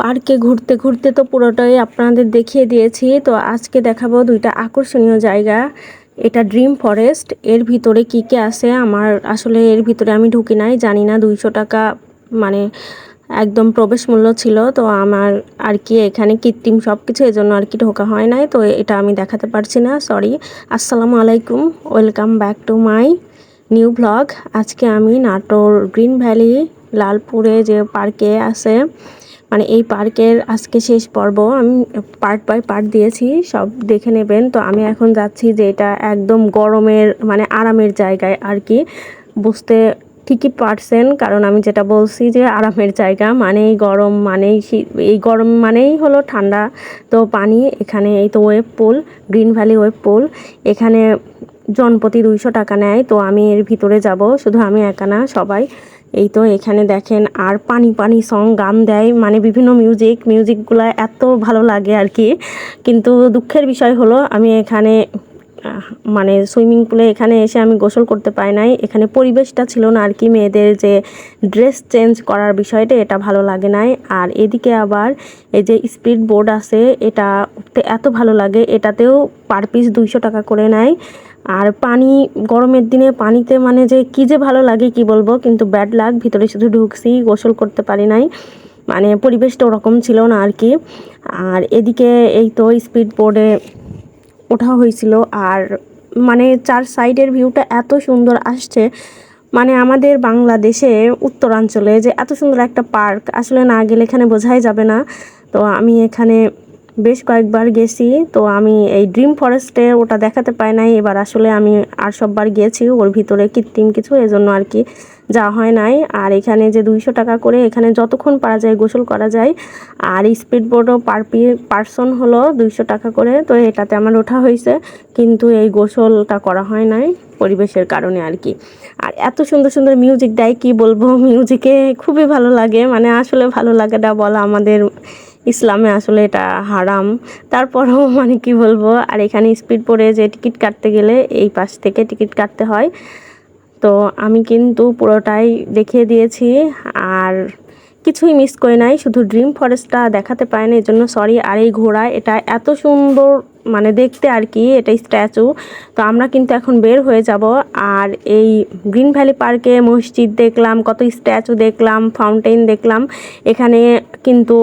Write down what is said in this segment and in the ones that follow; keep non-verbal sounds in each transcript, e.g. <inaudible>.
পার্কে ঘুরতে ঘুরতে তো পুরোটাই আপনাদের দেখিয়ে দিয়েছি। তো আজকে দেখাবো দুইটা আকর্ষণীয় জায়গা। এটা ড্রিম ফরেস্ট। এর ভিতরে কি কি আছে? আমার আসলে এর ভিতরে আমি ঢুকি নাই, জানি না। দুইশো টাকা মানে একদম প্রবেশ মূল্য ছিল। তো আমার আর কি এখানে কৃত্রিম সব কিছু এজন্য আর কি ঢোকা হয় নাই। তো এটা আমি দেখাতে পারছি না সরি আসসালামু আলাইকুম। Welcome back to my new blog আজকে আমি নাটোর গ্রিন ভ্যালি, লালপুরে যে পার্কে আছে মানে এই পার্কের আজকে শেষ পর্ব, আমি পার্ট বাই পার্ট দিয়েছি, সব দেখে নেবেন। তো আমি এখন যাচ্ছি যে এটা একদম গরমের মানে আরামের জায়গায় আর কি। বুঝতে ঠিকই পারছেন, কারণ আমি যেটা বলছি যে আরামের জায়গা, মানেই গরম, মানেই এই গরম মানেই হলো ঠান্ডা। তো পানি, এখানে এই তো wave pool green valley wave pool এখানে জনপ্রতি দুইশো টাকা নেয়, তো আমি এর ভিতরে যাব, শুধু আমি একা না, সবাই। এই তো এখানে দেখেন আর পানি পানি সং গান দেয়। মানে বিভিন্ন মিউজিক মিউজিকগুলো এত ভালো লাগে আর কি কিন্তু দুঃখের বিষয় হলো, আমি এখানে মানে সুইমিং পুলে এখানে এসে আমি গোসল করতে পাই নাই। এখানে পরিবেশটা ছিল না আর কি মেয়েদের যে ড্রেস চেঞ্জ করার বিষয়টা, এটা ভালো লাগে নাই। আর এদিকে আবার এই যে স্পিড বোর্ড আছে, এটা উঠতে এত ভালো লাগে, এটাতেও পার পিস দুইশো টাকা করে নেয়। আর পানি, গরমের দিনে পানিতে মানে যে কী যে ভালো লাগে কি বলব, কিন্তু ব্যাড লাগ ভিতরে শুধু ঢুকছি, গোসল করতে পারি নাই মানে পরিবেশটা ওরকম ছিল না আর কি। আর এদিকে এই তো স্পিড বোর্ডে ওঠা হয়েছিল, আর মানে চার সাইডের ভিউটা এত সুন্দর আসছে মানে আমাদের বাংলাদেশে, উত্তরাঞ্চলে যে এত সুন্দর একটা পার্ক আসলে না গেলে এখানে বোঝাই যাবে না। তো আমি এখানে বেশ কয়েকবার গেছি, তো আমি এই ড্রিম ফরেস্টে ওটা দেখাতে পাই নাই। এবার আসলে আমি আর সববার গিয়েছি ওর ভিতরে কৃত্রিম কিছু, এজন্য আর কি যাওয়া হয় নাই। আর এখানে যে দুইশো টাকা করে এখানে যতক্ষণ পারা যায় গোসল করা যায়। আর স্পিড বোর্ডও পার পার্সন হলো দুইশো টাকা করে, তো এটাতে আমার ওঠা হয়েছে। কিন্তু এই গোসলটা করা হয় নাই পরিবেশের কারণে আর কি। আর এত সুন্দর সুন্দর মিউজিক দেয়, কি বলব? <laughs> মিউজিকে খুবই ভালো লাগে মানে আসলে ভালো লাগাটা বলা আমাদের ইসলামে আসলে এটা হারাম। তারপরেও <laughs> মানে কি বলব, আর এখানে স্পিড পড়ে যে টিকিট কাটতে গেলে এই পাশ থেকে টিকিট কাটতে হয়। তো আমি কিন্তু পুরোটাই দেখিয়ে দিয়েছি, আর কিছুই মিস করে নাই। শুধু ড্রিম ফরেস্টটা দেখাতে পায় না এই জন্য সরি আর এই ঘোড়া, এটা এত সুন্দর মানে দেখতে আর কি, এটা স্ট্যাচু। তো আমরা কিন্তু এখন বের হয়ে যাব আর এই গ্রিন ভ্যালি পার্কে মসজিদ দেখলাম, কত স্ট্যাচু দেখলাম ফাউন্টেন দেখলাম। এখানে কিন্তু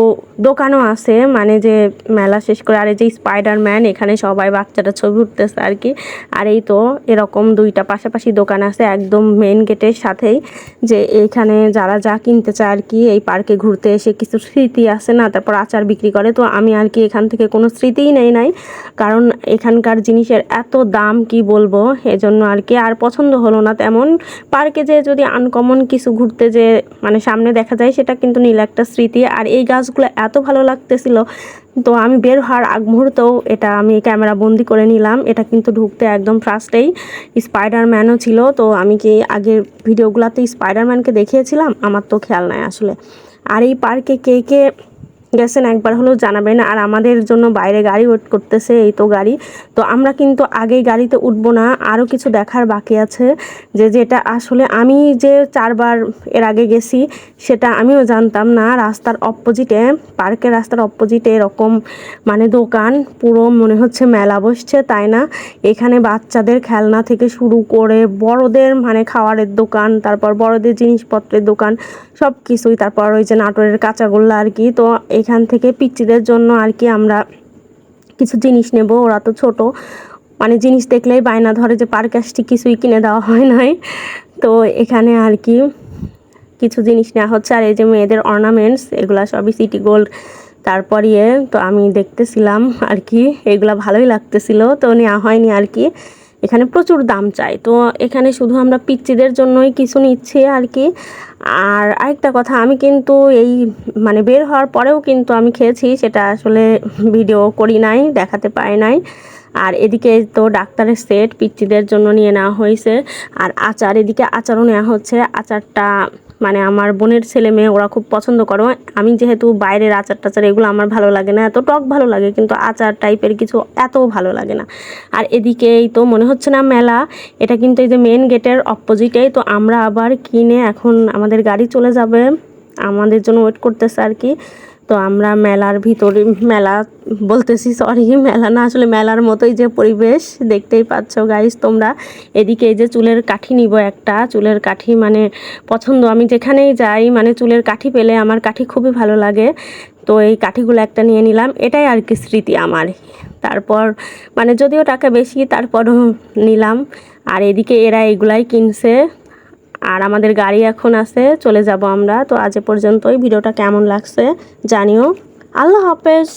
দোকানও আছে মানে যে মেলা শেষ করে, আর এই যে স্পাইডারম্যান, এখানে সবাই বাচ্চারা ছবি উঠতেছে আর কি। আর এই তো এরকম দুইটা পাশাপাশি দোকান আছে, একদম মেন গেটের সাথেই, যে এখানে যারা যা কিনতে চায় আর কি, এই পার্কে ঘুরতে এসে কিছু স্মৃতি আছে না, তারপর আচার বিক্রি করে। তো আমি আর কি এখান থেকে কোনো স্মৃতিই নেই নাই। কারণ এখানকার জিনিসের এত দাম কি বলব? এজন্য আর কি, আর পছন্দ হলো না তেমন। পার্কে যে যদি আনকমন কিছু ঘুরতে যে মানে সামনে দেখা যায়, সেটা কিন্তু নীল একটা স্মৃতি। আর এই গাছগুলো এত ভালো লাগতেছিল, তো আমি বের হওয়ার আগ মুহূর্তেও এটা আমি ক্যামেরা বন্দি করে নিলাম। এটা কিন্তু ঢুকতে একদম ফার্স্টেই স্পাইডারম্যানও ছিল, তো আমি কি আগের ভিডিওগুলোতে স্পাইডারম্যানকে দেখিয়েছিলাম? আমার তো খেয়াল নাই আসলে। আর এই পার্কে কে কে গেছেন, একবার হলেও জানাবেন আর আমাদের জন্য বাইরে গাড়ি ওয়েট করতেছে এই তো গাড়ি। তো আমরা কিন্তু আগেই গাড়িতে উঠবো না। আরও কিছু দেখার বাকি আছে যে যেটা আসলে আমি যে চারবার এর আগে গেছি, সেটা আমিও জানতাম না। রাস্তার অপোজিটে পার্কের রাস্তার অপোজিটে এরকম মানে দোকান, পুরো মনে হচ্ছে মেলা বসছে, তাই না? এখানে বাচ্চাদের খেলনা থেকে শুরু করে বড়দের মানে খাওয়ারের দোকান, তারপর বড়দের জিনিসপত্রের দোকান সব কিছুই তারপর ওই যে নাটোরের কাঁচাগোল্লা আর কি। তো এখান থেকে পিচ্চিদের জন্য আর কি আমরা কিছু জিনিস নেব। ওরা তো ছোট। মানে জিনিস দেখলেই বায়না ধরে যে পার্কে আসছি কিছুই কিনে দেওয়া হয় নাই। তো এখানে আর কি কিছু জিনিস নেওয়া হচ্ছে। আর এই যে মেয়েদের অর্নামেন্টস এগুলো সবই সিটি গোল্ড তারপর ইয়ে তো আমি দেখতেছিলাম আর কি, এগুলা ভালোই লাগতেছিল। তো নেওয়া হয়নি আর কি। এখানে প্রচুর দাম চায় তো এখানে শুধু আমরা পিচ্চিদের জন্যই কিছু নিচ্ছি আর কি। আর আরেকটা কথা, আমি কিন্তু এই মানে বের হওয়ার পরেও কিন্তু আমি খেয়েছি, সেটা আসলে ভিডিও করি নাই, দেখাতে পাই নাই। আর এদিকে তো ডাক্তারের সেট পিচ্চিদের জন্য নিয়ে নেওয়া হয়েছে। আর আচার, এদিকে আচারও নেওয়া হচ্ছে। আচারটা মানে আমার বোনের ছেলে মেয়ে, ওরা খুব পছন্দ করে। আমি যেহেতু বাইরের আচার টাচার এগুলো আমার ভালো লাগে না, এত টক ভালো লাগে, কিন্তু আচার টাইপের কিছু এত ভালো লাগে না। আর এদিকেই তো মনে হচ্ছে না মেলা, এটা কিন্তু এই যে মেন গেটের অপোজিটেই তো আমরা আবার কিনে এখন আমাদের গাড়ি চলে যাবে। আমাদের জন্য ওয়েট করতেছে আর কি। তো আমরা মেলার ভিতরে, মেলা বলতেছি সরি মেলা না, আসলে মেলার মতোই যে পরিবেশ, দেখতেই পাচ্ছ গাইস তোমরা এদিকে এই যে চুলের কাঠি নিব একটা, চুলের কাঠি মানে পছন্দ, আমি যেখানেই যাই মানে চুলের কাঠি পেলে আমার কাঠি খুবই ভালো লাগে, তো এই কাঠিগুলো একটা নিয়ে নিলাম, এটাই আর কি স্মৃতি আমার। তারপর মানে যদিও টাকা বেশি, তারপরও নিলাম, আর এদিকে এরা এগুলাই কিনছে। আর আমাদের গাড়ি এখন আছে, চলে যাব আমরা। তো আজ পর্যন্তই। ভিডিওটা কেমন লাগছে জানিও। আল্লাহ হাফেজ।